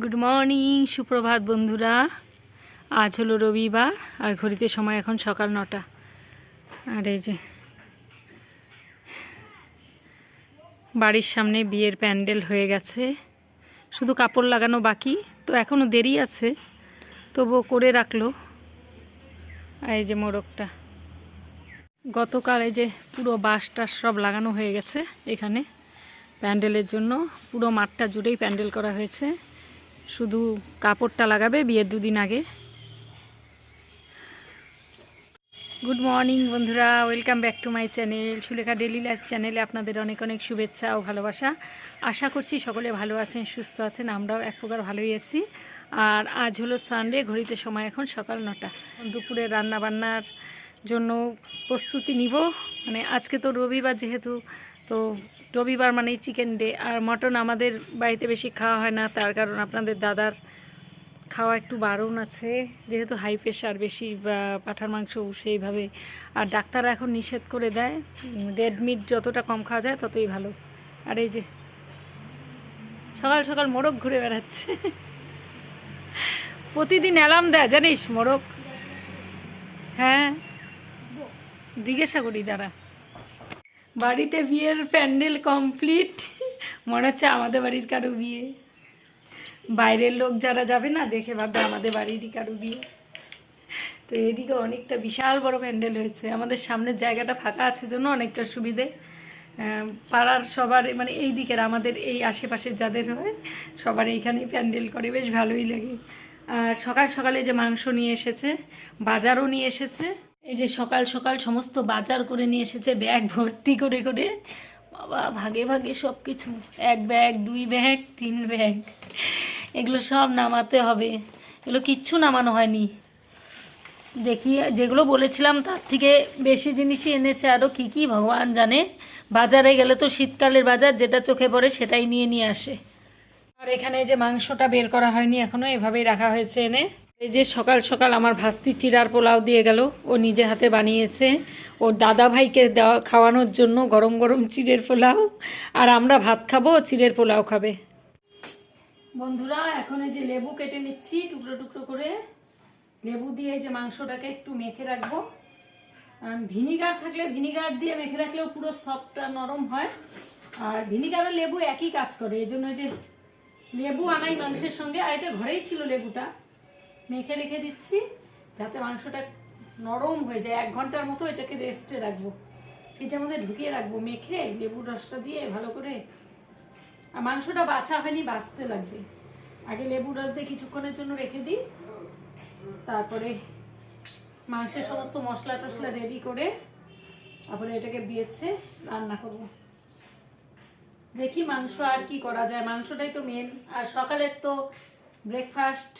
Good morning সুপ্রভাত বন্ধুরা। আজ হলো রবিবার, আর ঘড়িতে সময় এখন সকাল নটা। আর এই যে, বাড়ির সামনে বিয়ের প্যান্ডেল হয়ে গেছে। শুধু কাপড় লাগানো বাকি, তো এখনও দেরি আছে। তবুও করে রাখল। এই যে মোরগটা গতকাল এই যে পুরো বাঁশ সব লাগানো হয়ে গেছে এখানে। প্যান্ডেলের জন্য পুরো মাঠটা জুড়েই প্যান্ডেল করা হয়েছে। শুধু কাপড়টা লাগাবে বিয়ের দুদিন আগে। গুড মর্নিং বন্ধুরা welcome back to my channel Sulekha daily life চ্যানেলে আপনাদের অনেক অনেক শুভেচ্ছা ও ভালোবাসা। আশা করছি সকলে ভালো আছেন, সুস্থ আছেন, আমরাও এক প্রকার ভালোই আছি। আর আজ হলো সানডে ঘড়িতে সময় এখন সকাল নটা। দুপুরে রান্না বান্নার জন্য প্রস্তুতি নিব। মানে আজকে তো রবিবার যেহেতু, তো রবিবার মানেই চিকেন ডে আর মটন আমাদের বাড়িতে বেশি খাওয়া হয় না, তার কারণ আপনাদের দাদার খাওয়া একটু বারণ আছে, যেহেতু হাই প্রেশার বেশি পাঠার মাংস সেইভাবে, আর ডাক্তাররা এখন নিষেধ করে দেয় রেড মিট যতটা কম খাওয়া যায় ততই ভালো। আর এই যে, সকাল সকাল মোরগ ঘুরে বেড়াচ্ছে। প্রতিদিন অ্যালার্ম দেয়, জানিস মোরগ? হ্যাঁ জিজ্ঞাসা করি, দাঁড়া। বাড়িতে বিয়ের প্যান্ডেল কমপ্লিট। মনে হচ্ছে আমাদের বাড়ির কারও বিয়ে। বাইরের লোক যারা যাবে না, দেখে ভাববে আমাদের বাড়িরই কারও বিয়ে। তো এদিকে অনেকটা বিশাল বড় প্যান্ডেল হয়েছে। আমাদের সামনের জায়গাটা ফাঁকা আছে জন্য অনেকটা সুবিধে। পাড়ার সবার মানে এই দিকের আমাদের এই আশেপাশের যাদের হয় সবার এইখানেই প্যান্ডেল করে, বেশ ভালোই লাগে। আর সকাল সকালে যে মাংস নিয়ে এসেছে, বাজারও নিয়ে এসেছে। এই যে সকাল সকাল সমস্ত বাজার করে নিয়ে এসেছে, ব্যাগ ভর্তি করে করে। বাবা, ভাগে ভাগে সব কিছু এক ব্যাগ, দুই ব্যাগ, তিন ব্যাগ। এগুলো সব নামাতে হবে। এগুলো কিচ্ছু নামানো হয়নি। দেখি, যেগুলো বলেছিলাম তার থেকে বেশি জিনিসই এনেছে। আরও কী কী ভগবান জানে। বাজারে গেলে তো শীতকালের বাজার, যেটা চোখে পড়ে সেটাই নিয়ে নিয়ে আসে। আর এখানে যে মাংসটা বের করা হয়নি এখনও এভাবেই রাখা হয়েছে এনে। এই যে সকাল সকাল আমার ভাস্তি চিরার পোলাও দিয়ে গেল, ও নিজে হাতে বানিয়েছে। ওর দাদা ভাইকে দেওয়া, খাওয়ানোর জন্য গরম গরম চিড়ের পোলাও। আর আমরা ভাত খাব, ও চিড়ের পোলাও খাবে। বন্ধুরা, এখন এই যে লেবু কেটে নিচ্ছি টুকরো টুকরো করে। লেবু দিয়ে যে মাংসটাকে একটু মেখে রাখব। ভিনিগার থাকলে ভিনিগার দিয়ে মেখে রাখলেও পুরো সফটটা নরম হয়। আর ভিনিগার লেবু একই কাজ করে, এই জন্য যে লেবু আনাই মাংসের সঙ্গে। আর এটা ঘরেই ছিল লেবুটা। মেখে রেখে দিচ্ছি, যাতে মাংসটা নরম হয়ে যায়। এক ঘণ্টার মতো এটাকে রেস্টে রাখব। ফ্রিজের মধ্যে ঢুকিয়ে রাখব, মেখে লেবুর রসটা দিয়ে ভালো করে। আর মাংসটা বাছা হয়নি বাঁচতে লাগবে। আগে লেবু রস দিয়ে কিছুক্ষণের জন্য রেখে দিই। তারপরে মাংসের সমস্ত মশলা টশলা রেডি করে তারপরে এটাকে বিয়েছে রান্না করব। দেখি মাংস আর কি করা যায়। মাংসটাই তো মেন আর সকালের তো ব্রেকফাস্ট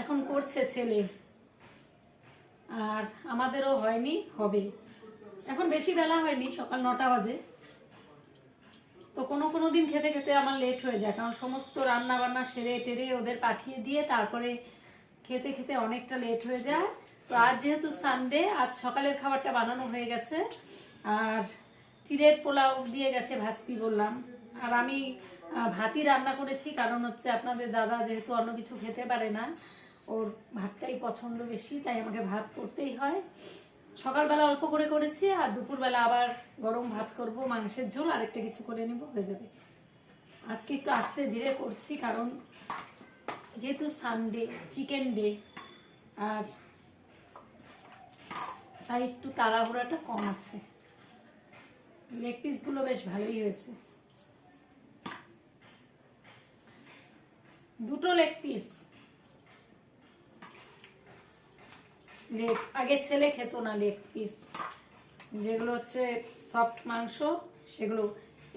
এখন করছে ছেলে। আর আমাদেরও হয়নি, হবে। এখন বেশি বেলা হয়নি, সকাল নটা বাজে। তো কোনো কোনো দিন খেতে খেতে আমার লেট হয়ে যায়, কারণ সমস্ত রান্না বান্না সেরে টেরে ওদের পাঠিয়ে দিয়ে তারপরে খেতে খেতে অনেকটা লেট হয়ে যায়। তো আজ যেহেতু সানডে আজ সকালের খাবারটা বানানো হয়ে গেছে। আর চিড়ের পোলাও দিয়ে গেছে ভাস্তি বললাম। আর আমি ভাতই রান্না করেছি, কারণ হচ্ছে আপনাদের দাদা যেহেতু অন্য কিছু খেতে পারে না ওর ভাতটাই পছন্দ বেশি, তাই আমাকে ভাত করতেই হয়। সকালবেলা অল্প করে করেছি, আর দুপুরবেলা আবার গরম ভাত করব, মাংসের ঝোল, আরেকটা কিছু করে নেব, হয়ে যাবে। আজকে একটু আস্তে ধীরে করছি, কারণ যেহেতু সানডে চিকেন ডে আর তাই একটু তাড়াহুড়াটা কম আছে। লেগ পিসগুলো বেশ ভালোই হয়েছে। দুটো লেগ পিস লেগ আগে ছেলে খেত না লেগ পিস যেগুলো হচ্ছে সফট মাংস, সেগুলো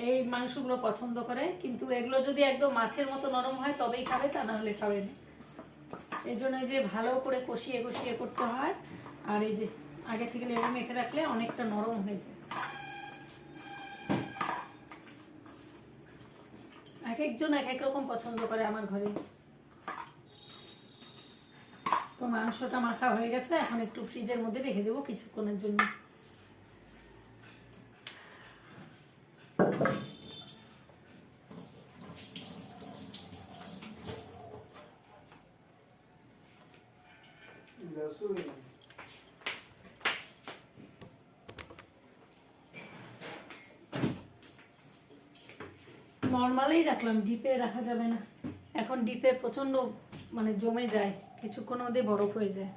এই মাংসগুলো পছন্দ করে। কিন্তু এগুলো যদি একদম মাছের মতো নরম হয়, তবেই খাবে, তা না হলে খাবে না। এই জন্য যে ভালো করে কষিয়ে কষিয়ে করতে হয়। আর এই যে আগে থেকে লেবু মেখে রাখলে অনেকটা নরম হয়ে যায়। এক একজন এক এক রকম পছন্দ করে আমার ঘরে। তো মাংসটা মাখা হয়ে গেছে, এখন একটু ফ্রিজের মধ্যে রেখে দেবো কিছুক্ষণের জন্য। নর্মালেই রাখলাম, ডিপে রাখা যাবে না। এখন ডিপে প্রচণ্ড মানে জমে যায়। কিছুক্ষণ ওদের বরফ হয়ে যায়।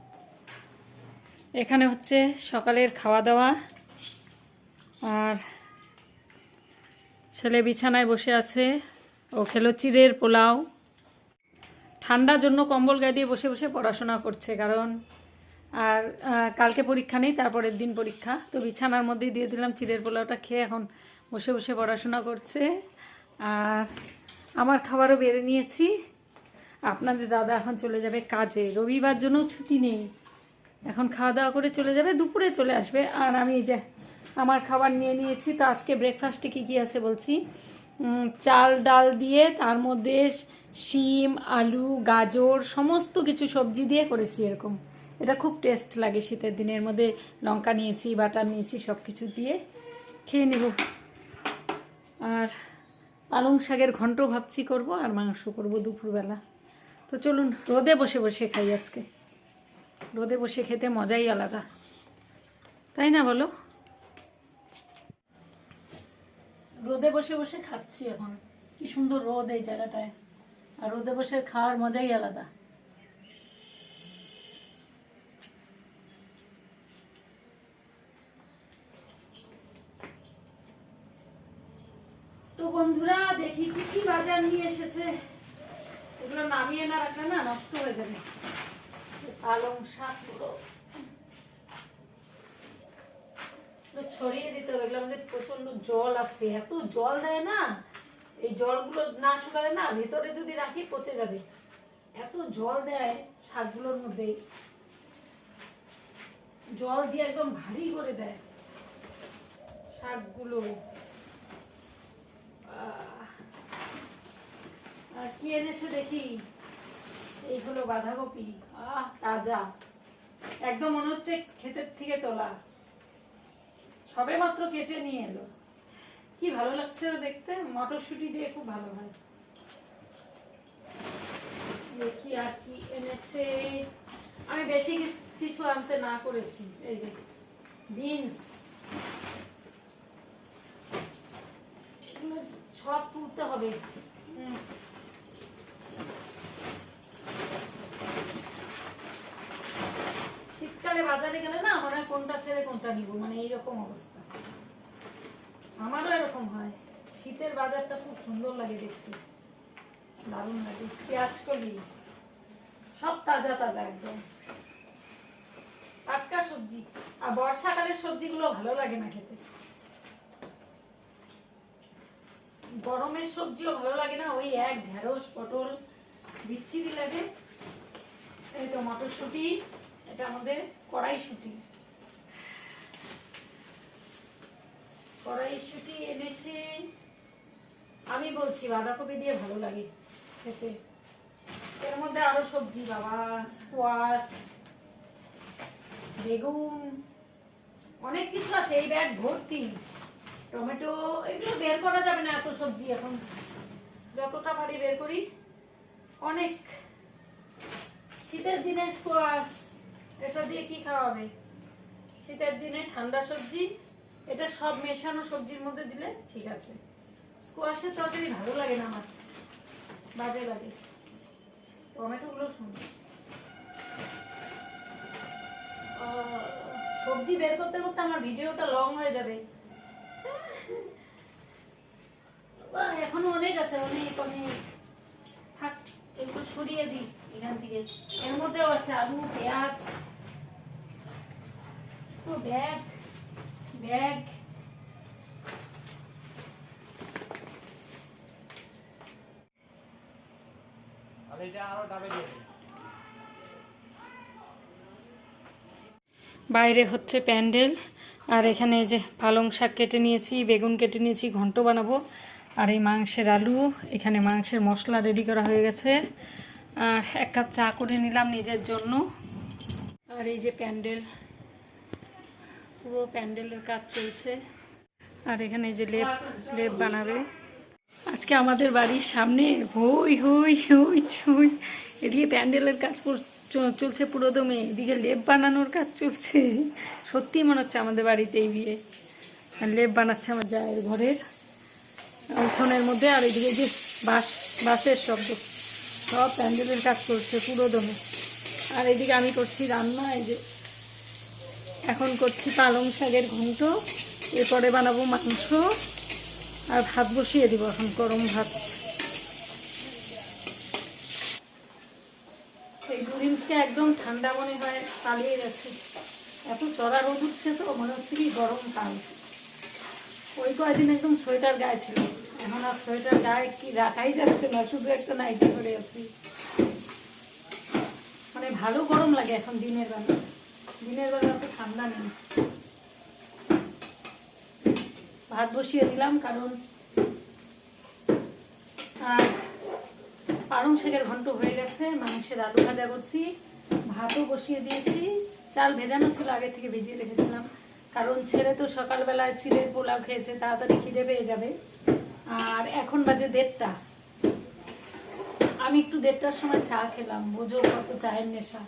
এখানে হচ্ছে সকালের খাওয়া দাওয়া আর ছেলে বিছানায় বসে আছে। ও খেলো চিড়ের পোলাও। ঠান্ডার জন্য কম্বল গায়ে দিয়ে বসে বসে পড়াশোনা করছে, কারণ আর কালকে পরীক্ষা নেই, তারপরের দিন পরীক্ষা। তো বিছানার মধ্যেই দিয়ে দিলাম চিড়ের পোলাওটা খেয়ে এখন বসে বসে পড়াশোনা করছে। আর আমার খাবারও বেড়ে নিয়েছি। আপনাদের দাদা এখন চলে যাবে কাজে। রবিবার জন্য ছুটি নেই। এখন খাওয়া দাওয়া করে চলে যাবে, দুপুরে চলে আসবে। আর আমি যে আমার খাবার নিয়ে নিয়েছি, তো আজকে ব্রেকফাস্টে কী কী আছে বলছি? চাল, ডাল দিয়ে তার মধ্যে শিম, আলু, গাজর, সমস্ত কিছু সবজি দিয়ে করেছি এরকম। এটা খুব টেস্ট লাগে শীতের দিনের মধ্যে। লঙ্কা নিয়েছি, বাটার নিয়েছি সব কিছু দিয়ে খেয়ে নেব। আর পালং শাকের ঘন্ট ভাবছি করব, আর মাংস করব দুপুরবেলা। তো চলুন, রোদে বসে বসে খাই আজকে। রোদে বসে খেতে মজাই আলাদা। তাই না বলো? রোদে বসে বসে খাচ্ছি এখন। কি সুন্দর রোদ এই জায়গাটায়। আর রোদে বসে খাওয়ার মজাই আলাদা। তো বন্ধুরা, দেখি কি কি বাজার নিয়ে এসেছে। এগুলো নামিয়ে না রাখলে না নষ্ট হয়ে যাবে। পালং ছড়িয়ে দিতে হবে আমাদের প্রচণ্ড জল আসছে এত জল দেয় না, এই জলগুলো না শুকালে না ভেতরে যদি রাখি পচে যাবে। এত জল দেয় শাকগুলোর মধ্যে। জল দিয়ে একদম ভারী করে দেয় শাকগুলো আহ, আর কি এনেছে দেখি? এই হলো বাঁধাকপি। আহ, তাজা। একদম মনে হচ্ছে ক্ষেতের থেকে তোলা। সবে মাত্র কেটে নিয়ে এলো। কি ভালো লাগছে দেখতে। মটরশুঁটি দিয়ে খুব ভালো হয়। দেখি আর কি এনেছে। আমি বেশি কিছু- আনতে না করেছি। এই যে, বিনস। সব তুলতে হবে। হুম। শীতকালে বাজারে গেলে না মনে হয় কোনটা ছেড়ে কোনটা নিব মানে এইরকম অবস্থা। আমারও এরকম হয়। শীতের বাজারটা খুব সুন্দর লাগে দেখতে। দারুণ লাগে। পেঁয়াজ কলি, সব তাজা তাজা একদম। টাটকা সবজি। আর বর্ষাকালের সবজিগুলো ভালো লাগে না খেতে। গরমের সবজিও ভালো লাগে না। ওই এক ঢেঁড়স, পটল, বিচ্ছিরি লাগে। এই তো মটরশুঁটি। এটা আমাদের কড়াইশুঁটি। কড়াইশুঁটি এনেছে। আমি বলছি, বাঁধাকপি দিয়ে ভালো লাগে খেতে। এর মধ্যে আরও সবজি, বাবা, স্কোয়াশ, বেগুন, অনেক কিছু আছে। এই ব্যাগ ভর্তি। টমেটো, এগুলো বের করা যাবে না এত সবজি এখন। যতটা পারি বের করি। অনেক। শীতের দিনে স্কোয়াশ এটা দিয়ে কি খাওয়া হবে শীতের দিনে ঠান্ডা সবজি এটা সব মেশানো সবজির মধ্যে দিলে ঠিক আছে। স্কোয়াশের তরকারি ভালো লাগে না আমার বাজে লাগে। টমেটোগুলো আহ, সবজি বের করতে করতে আমার ভিডিওটা লং হয়ে যাবে। এখনও অনেক আছে অনেক অনেক। থাক এগুলো সরিয়ে দিই এখান থেকে। এর মধ্যেও আছে আলু পেঁয়াজ তো ব্যাগ ব্যাগ আর এটা আরও ডাবে দিয়ে দিন। বাইরে হচ্ছে প্যান্ডেল আর এখানে এই যে পালং শাক কেটে নিয়েছি বেগুন কেটে নিয়েছি ঘন্ট বানাবো। আর এই মাংসের আলু এখানে মাংসের মশলা রেডি করা হয়ে গেছে। আর এক কাপ চা করে নিলাম নিজের জন্য। আর এই যে প্যান্ডেল পুরো প্যান্ডেলের কাজ চলছে। আর এখানে যে লেপ লেপ বানাবে। আজকে আমাদের বাড়ির সামনে হই হই হই, ছই। এদিকে প্যান্ডেলের কাজ চলছে পুরো দমে এদিকে লেপ বানানোর কাজ চলছে। সত্যি মনে হচ্ছে আমাদের বাড়িতেই বিয়ে। আর লেপ বানাচ্ছে আমার জায়ের ঘরের। উঠোনের মধ্যে আর এদিকে যে বাঁশ, বাঁশের শব্দ। সব প্যান্ডেলের কাজ করছে পুরো দমে আর এদিকে আমি করছি রান্না, এই যে এখন করছি পালং শাকের ঘন্ট। এরপরে বানাবো মাংস। আর ভাত বসিয়ে দিব এখন গরম ভাত। এই দুদিন একদম ঠান্ডা মনে হয়, পালিয়ে গেছে। এত চড়া রোদ উঠছে তো, মনে হচ্ছে কি গরম কাল। ওই কয়দিন একদম সোয়েটার গায়ে ছিল। এখন আর সোয়েটার গায়ে কি রাখাই যাচ্ছে না, শুধু একটা নাইটি করে আছি। মানে ভালো গরম লাগে এখন দিনের বেলা। দিনের বেলা অত ঠান্ডা নেই। ভাত বসিয়ে দিলাম কারণ আর পালং শাকের ঘন্ট হয়ে গেছে, মাংসের আলু ভাজা করছি, ভাতও বসিয়ে দিয়েছি, চাল ভেজানো ছিল, আগে থেকে ভিজিয়ে রেখেছিলাম। কারণ ছেলে তো সকালবেলায় চিড়ের পোলাও খেয়েছে, তাড়াতাড়ি খিদে পেয়ে যাবে। আর এখন বাজে দেড়টা। আমি একটু দেড়টার সময় চা খেলাম, বোঝো কত চায়ের নেশা।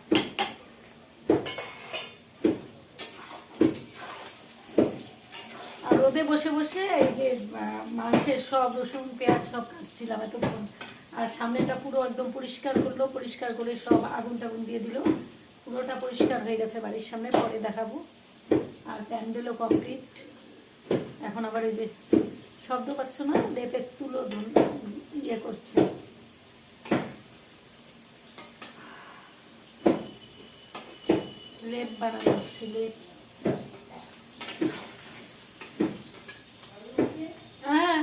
আর বসে বসে এই যে মাংসের সব রসুন, পেঁয়াজ সব কাটছিলাম এতক্ষণ। আর সামনেটা পুরো একদম পরিষ্কার করল, পরিষ্কার করে সব আগুন টাগুন দিয়ে দিল। পুরোটা পরিষ্কার হয়ে গেছে বাড়ির সামনে, পরে দেখাবো। আর প্যান্ডেলও কমপ্লিট এখন আবার এই যে শব্দ পাচ্ছ না? লেপের তুলো ইয়ে করছে। লেপ বানানো হচ্ছে, লেপ হ্যাঁ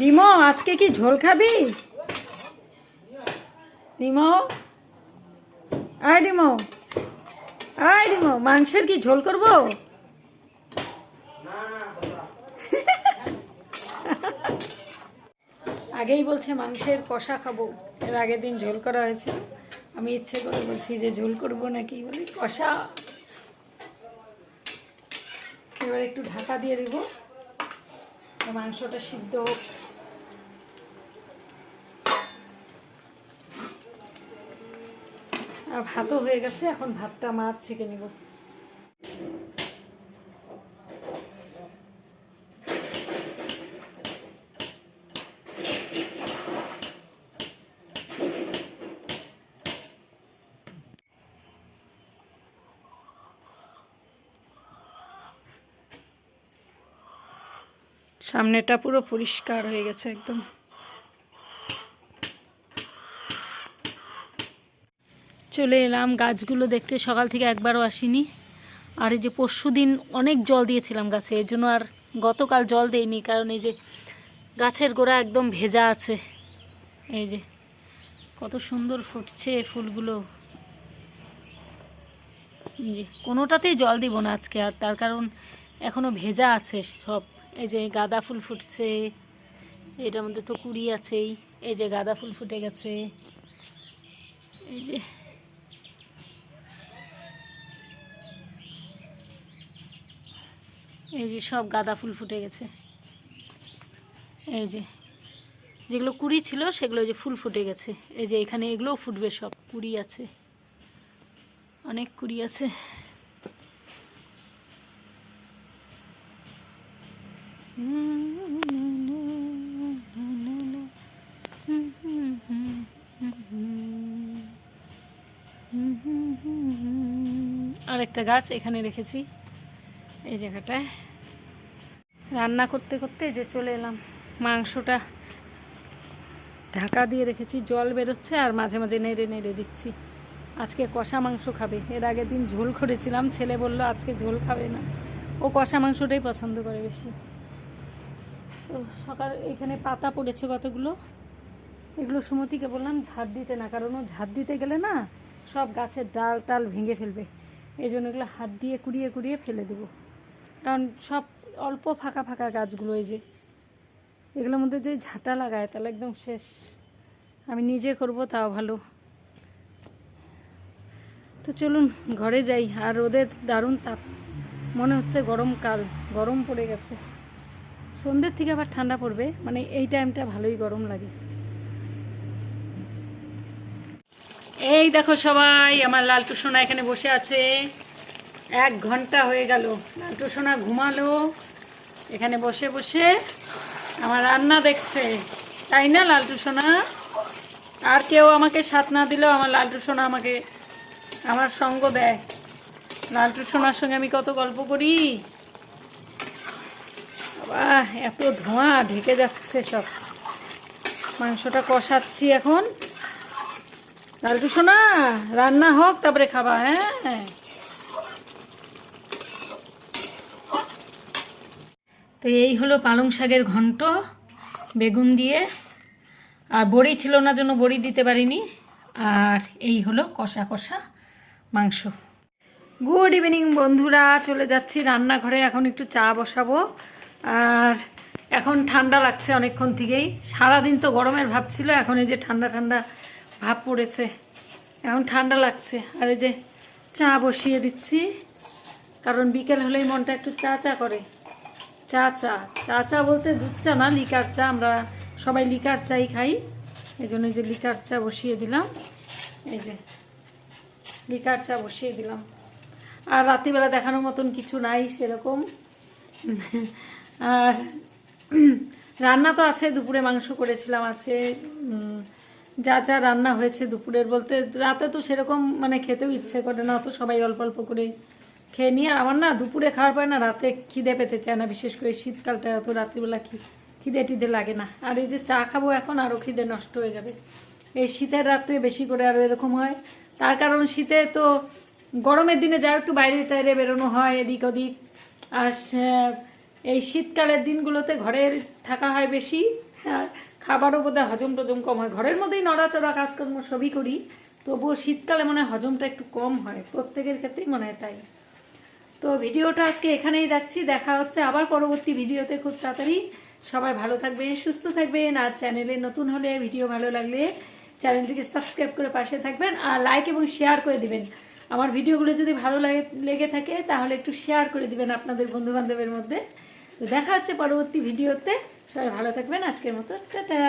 রিমো, আজকে কি ঝোল খাবি? রিমো? আয় রিমো। আয় রিমো, মাংসের কি ঝোল করব? আগেই বলছে মাংসের কষা খাব, এর আগের দিন ঝোল করা হয়েছে আমি ইচ্ছে করে বলছি যে ঝোল করব নাকি বলি, কষা। এবার একটু ঢাকা দিয়ে দেব। মাংসটা সিদ্ধ হোক। আর ভাতও হয়ে গেছে, এখন ভাতটা মার ছেঁকে নিব। সামনেটা পুরো পরিষ্কার হয়ে গেছে একদম। চলে এলাম, গাছগুলো দেখতে সকাল থেকে একবারও আসিনি। আর এই যে পরশু দিন অনেক জল দিয়েছিলাম গাছে এই জন্য আর গতকাল জল দেইনি, কারণ এই যে গাছের গোড়া একদম ভেজা আছে। এই যে কত সুন্দর ফুটছে ফুলগুলো। যে কোনোটাতেই জল দিব না আজকে, আর তার কারণ এখনও ভেজা আছে সব। এই যে গাঁদা ফুল ফুটছে, এটার মধ্যে তো কুড়ি আছেই, এই যে গাঁদা ফুল ফুটে গেছে, এই যে। এই যে সব গাঁদা ফুল ফুটে গেছে। এই যে, যেগুলো কুড়ি ছিল, সেগুলো যে ফুল ফুটে গেছে। এই যে এখানে এগুলোও ফুটবে সব, কুড়ি আছে। অনেক কুড়ি আছে। একটা গাছ এখানে রেখেছি। এই জায়গাটায়। রান্না করতে করতে যে চলে এলাম, মাংসটা ঢাকা দিয়ে রেখেছি, জল বেরোচ্ছে আর মাঝে মাঝে নেড়ে নেড়ে দিচ্ছি। আজকে কষা মাংস খাবে। এর আগের দিন ঝোল করেছিলাম, ছেলে বলল আজকে ঝোল খাবে না। ও কষা মাংসটাই পছন্দ করে বেশি। তো সকাল এখানে পাতা পড়েছে কতগুলো? এগুলো সুমতিকে বললাম ঝাড় দিতে না, কারণ ও ঝাড় দিতে গেলে না সব গাছের ডাল টাল ভেঙে ফেলবে। এই জন্য এগুলো হাত দিয়ে কুড়িয়ে কুড়িয়ে ফেলে দেবো। কারণ সব অল্প ফাঁকা ফাঁকা গাছগুলো এই যে, এগুলোর মধ্যে যে ঝাঁটা লাগায় তাহলে একদম শেষ। আমি নিজে করব তাও ভালো। তো চলুন ঘরে যাই, আর ওদের দারুণ তাপ। মনে হচ্ছে গরমকাল গরম পড়ে গেছে। সন্ধ্যের থেকে আবার ঠান্ডা পড়বে মানে এই টাইমটা ভালোই গরম লাগে। এই দেখো সবাই, আমার লালটু সোনা এখানে বসে আছে। এক ঘণ্টা হয়ে গেল। লালটু সোনা ঘুমালো। এখানে বসে বসে আমার রান্না দেখছে। তাই না, লালটু সোনা? আর কেউ আমাকে সাথ না দিলেও আমার লালটু সোনা আমাকে, আমার সঙ্গ দেয়। লালটু সোনার সঙ্গে আমি কত গল্প করি। বাবা, এত ধোঁয়া, ঢেকে যাচ্ছে সব। মাংসটা কষাচ্ছি এখন। লালটু সোনা, রান্না হোক, তারপরে খাবা হ্যাঁ? তো এই হলো পালং শাকের ঘন্ট, বেগুন দিয়ে। আর বড়ি ছিল না জন্য বড়ি দিতে পারিনি। আর এই হলো কষা কষা মাংস। গুড ইভিনিং বন্ধুরা, চলে যাচ্ছি রান্নাঘরে, এখন একটু চা বসাবো। আর এখন ঠান্ডা লাগছে অনেকক্ষণ থেকেই। সারাদিন তো গরমের ভাব ছিল, এখন এই যে ঠান্ডা ঠান্ডা ভাব পড়েছে। এখন ঠান্ডা লাগছে। আর এই যে চা বসিয়ে দিচ্ছি। কারণ বিকেল হলেই মনটা একটু চা চা করে। চা চা চা চা বলতে দুধ চা না, লিকার চা। আমরা সবাই লিকার চাই খাই। এই জন্য যে লিকার চা বসিয়ে দিলাম। এই যে লিকার চা বসিয়ে দিলাম। আর রাত্রিবেলা দেখানোর মতন কিছু নাই সেরকম। আর রান্না তো আছে, দুপুরে মাংস করেছিলাম আছে। যা যা রান্না হয়েছে দুপুরের বলতে রাতে তো সেরকম মানে খেতেও ইচ্ছে করে না, অত সবাই অল্প অল্প করে খেয়ে নিয়ে আমার না দুপুরে খাওয়ার পরে না রাতে খিদে পেতে চায় না, বিশেষ করে শীতকালটা এত রাত্রিবেলা খিদে টিদে লাগে না। আর এই যে চা খাব এখন আরও খিদে নষ্ট হয়ে যাবে। এই শীতের রাত্রে বেশি করে আরও এরকম হয়। তার কারণ শীতে তো গরমের দিনে যা একটু বাইরে টাইরে বেরোনো হয় এদিক ওদিক, আর এই শীতকালের দিনগুলোতে ঘরে থাকা হয় বেশি, আর খাবারও বোধহয় হজম টজম কম হয়। ঘরের মধ্যেই নড়াচড়া কাজকর্ম সবই করি, তবুও শীতকালে মনে হয় হজমটা একটু কম হয়, প্রত্যেকের ক্ষেত্রেই মনে হয় তাই। তো ভিডিওটা আজকে এখানেই রাখছি, দেখা হচ্ছে আবার পরবর্তী ভিডিওতে খুব তাড়াতাড়ি। সবাই ভালো থাকবেন, সুস্থ থাকবেন, আর চ্যানেলে নতুন হলে ভিডিও ভালো লাগলে চ্যানেলটিকে সাবস্ক্রাইব করে পাশে থাকবেন, আর লাইক এবং শেয়ার করে দিবেন। আমার ভিডিওগুলো যদি ভালো লাগে, লেগে থাকে, তাহলে একটু শেয়ার করে দিবেন আপনাদের বন্ধু বান্ধবের মধ্যে। তো দেখা হচ্ছে পরবর্তী ভিডিওতে। সবাই ভালো থাকবেন আজকের মতো টাটা।